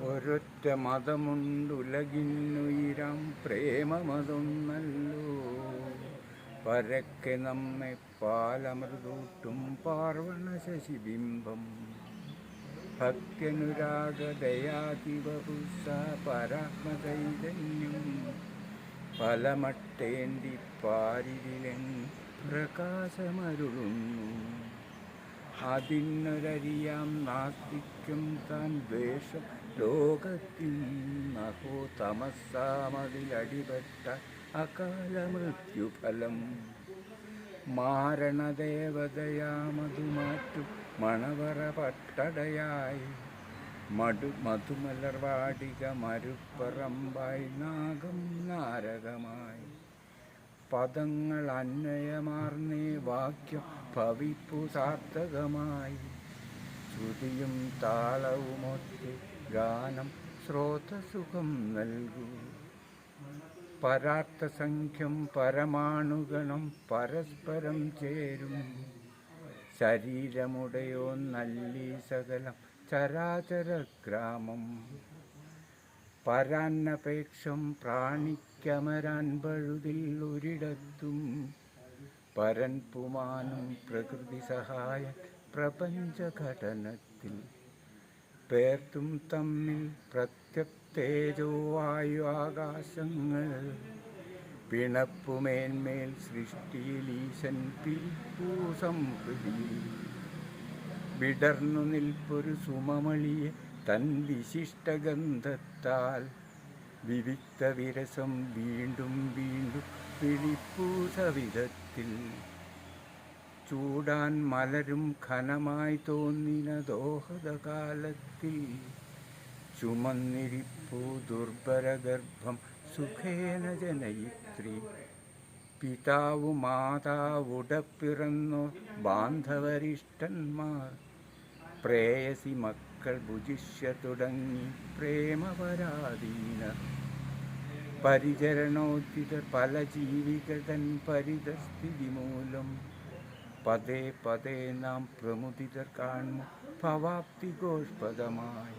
ഒരൊറ്റ മതമുണ്ടുലകിന്നുയിരാം പ്രേമമതൊന്നല്ലോ. പരക്കെ നമ്മെ പാലമൃതൂട്ടും പാർവണ ശശിബിംബം ഭക്തനുരാഗദയാതിവപുസ പരാത്മചൈതന്യം. പലമട്ടേണ്ടി പാരിതിലെൻ പ്രകാശമരുളുന്നു. അതിനൊരരിയാം നാസ്തിക്കും താൻ ദ്വേഷം ലോകത്തിൽ അഹോ തമസാമതിലടിപെട്ട അകാലമൃത്യുഫലം. മാരണദേവതയാമതു മാറ്റും മണവറ പട്ടടയായി. മടു മധുമലർവാടിക മരുപ്പറമ്പായി നാഗം നാരകമായി. പദങ്ങൾ അന്വയമാർന്നേ വാക്യം ഭവിപ്പു സാർത്ഥകമായി. ശ്രുതിയും താളവുമൊക്കെ ഗാനം ശ്രോതസുഖം നൽകൂ. പരാർത്ഥസംഖ്യം പരമാണുഗണം പരസ്പരം ചേരും. ശരീരമുടയോ നല്ലി സകലം ചരാചര ഗ്രാമം. പരാന്നപേക്ഷം പ്രാണിക്കമരാൻ പഴുതിൽ ഒരിടത്തും പരൻ പുമാനും പ്രകൃതി സഹായ പ്രപഞ്ചഘടനത്തിൽ. പേർത്തും തമ്മിൽ പ്രത്യക്തേജോ വായു ആകാശങ്ങൾ. പിണപ്പുമേന്മേൽ സൃഷ്ടിയിൽ ഈശൻ സംഹൃതി. വിടർന്നു നിൽപ്പൊരു സുമമളിയെ തൻ വിശിഷ്ടഗന്ധത്താൽ വിവിക്ത വിരസം വീണ്ടും വീണ്ടും പിടിപ്പൂ സവിധത്തിൽ ചൂടാൻ മലരും ഘനമായി തോന്നിന ദോഹദകാലത്തിൽ ചുമന്നിരിപ്പൂ ദുർബരഗർഭം സുഖേന ജനയിത്രി. പിതാവു മാതാവുടപ്പിറന്നു ബാന്ധവരിഷ്ടന്മാർ. പ്രേയസി മക്കൾ ഭുജിഷ്യ തുടങ്ങി പ്രേമപരാധീന പരിചരണോചിത പല ജീവികതൻ പരിതസ്ഥിതി മൂലം പതേ പതേ നാം പ്രമുദിതർ കാണും ഭവാപ്തി ഗോഷ്പദമായി.